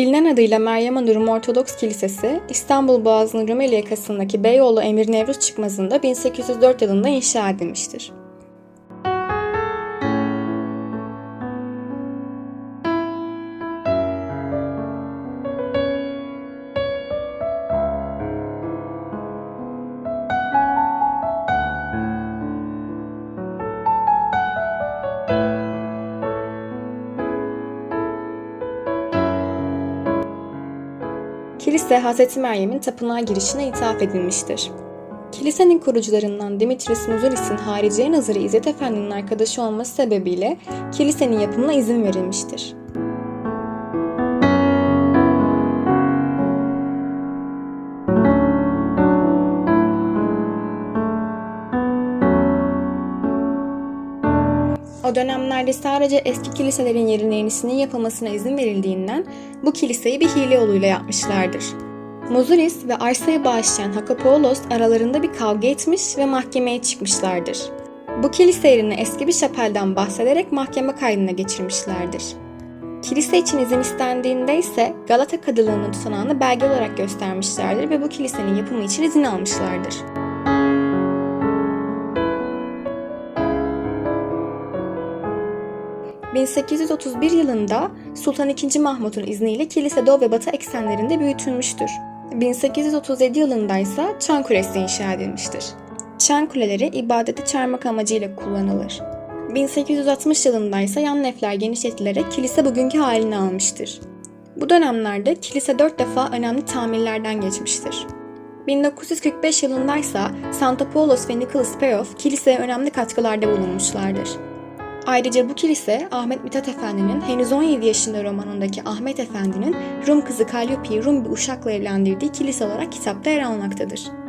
Bilinen adıyla Meryem Ana Rum Ortodoks Kilisesi, İstanbul Boğazı'nın Rumeli yakasındaki Beyoğlu Emir Nevruz çıkmazında 1804 yılında inşa edilmiştir. Kilise Hz. Meryem'in tapınağa girişine ithaf edilmiştir. Kilisenin kurucularından Dimitris Muzuris'in hariciye nazırı İzzet Efendi'nin arkadaşı olması sebebiyle kilisenin yapımına izin verilmiştir. O dönemlerde sadece eski kiliselerin yerine yenisinin yapılmasına izin verildiğinden bu kiliseyi bir hile yoluyla yapmışlardır. Muzuris ve arsayı bağışlayan Hakopoulos aralarında bir kavga etmiş ve mahkemeye çıkmışlardır. Bu kilise yerine eski bir şapelden bahsederek mahkeme kaydına geçirmişlerdir. Kilise için izin istendiğinde ise Galata Kadılığı'nın tutanağını belge olarak göstermişlerdir ve bu kilisenin yapımı için izin almışlardır. 1831 yılında Sultan II. Mahmut'un izniyle kilise doğu ve batı eksenlerinde büyütülmüştür. 1837 yılında ise çan kulesi inşa edilmiştir. Çan kuleleri ibadeti çağırmak amacıyla kullanılır. 1860 yılında ise yan nefler genişletilerek kilise bugünkü halini almıştır. Bu dönemlerde kilise dört defa önemli tamirlerden geçmiştir. 1945 yılında ise Santa Paulos ve Nicholas Peyoff kiliseye önemli katkılarda bulunmuşlardır. Ayrıca bu kilise Ahmet Mithat Efendi'nin henüz 17 yaşında romanındaki Ahmet Efendi'nin Rum kızı Calliope'yi Rum bir uşakla evlendirdiği kilise olarak kitapta yer almaktadır.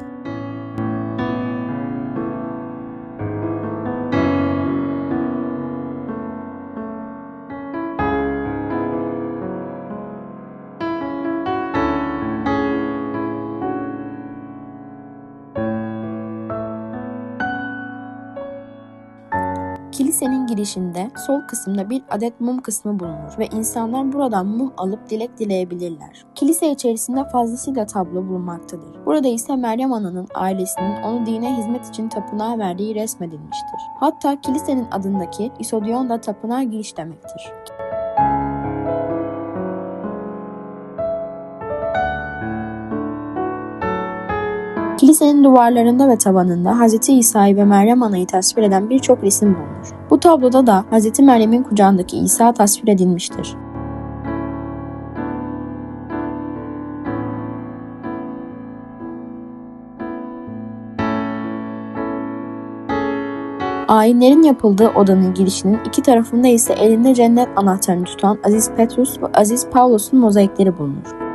Kilisenin girişinde sol kısımda bir adet mum kısmı bulunur ve insanlar buradan mum alıp dilek dileyebilirler. Kilise içerisinde fazlasıyla tablo bulunmaktadır. Burada ise Meryem Ana'nın ailesinin onu dine hizmet için tapınağa verdiği resmedilmiştir. Hatta kilisenin adındaki isodion da tapınağa giriş demektir. Kilisenin duvarlarında ve tavanında Hz. İsa'yı ve Meryem Ana'yı tasvir eden birçok resim bulunur. Bu tabloda da Hz. Meryem'in kucağındaki İsa tasvir edilmiştir. Ayinlerin yapıldığı odanın girişinin iki tarafında ise elinde cennet anahtarını tutan Aziz Petrus ve Aziz Paulus'un mozaikleri bulunur.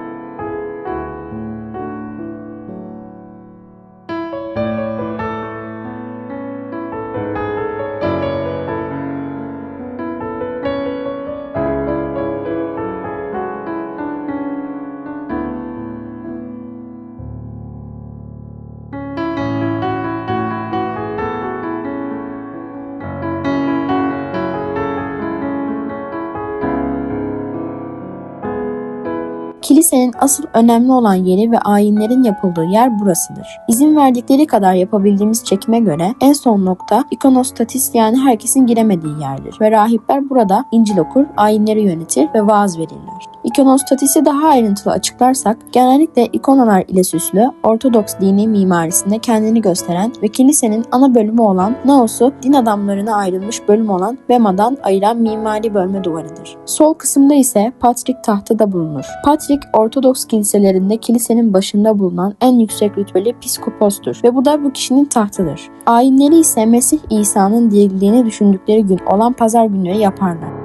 Kilisenin asıl önemli olan yeri ve ayinlerin yapıldığı yer burasıdır. İzin verdikleri kadar yapabildiğimiz çekime göre en son nokta ikonostatis yani herkesin giremediği yerdir ve rahipler burada İncil okur, ayinleri yönetir ve vaaz verirler. İkonostatisi daha ayrıntılı açıklarsak genellikle ikonalar ile süslü, Ortodoks dini mimarisinde kendini gösteren ve kilisenin ana bölümü olan Naos'u din adamlarına ayrılmış bölüm olan Bema'dan ayıran mimari bölme duvarıdır. Sol kısımda ise Patrik tahtı da bulunur. Patrik Ortodoks kiliselerinde kilisenin başında bulunan en yüksek rütbeli piskopostur ve bu da bu kişinin tahtıdır. Ayinleri ise Mesih İsa'nın dirildiğini düşündükleri gün olan pazar günleri yaparlar.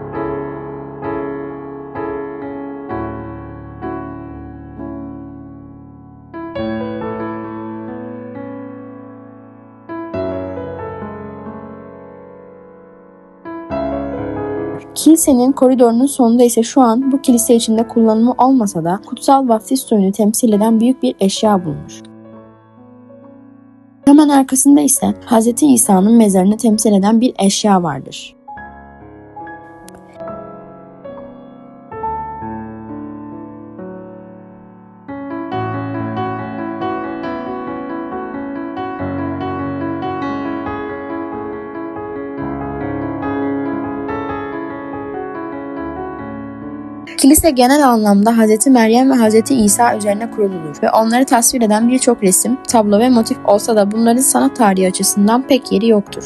Kilisenin koridorunun sonunda ise şu an bu kilise içinde kullanımı olmasa da kutsal vaftiz suyunu temsil eden büyük bir eşya bulunur. Hemen arkasında ise Hz. İsa'nın mezarını temsil eden bir eşya vardır. Kilise genel anlamda Hz. Meryem ve Hz. İsa üzerine kuruludur ve onları tasvir eden birçok resim, tablo ve motif olsa da bunların sanat tarihi açısından pek yeri yoktur.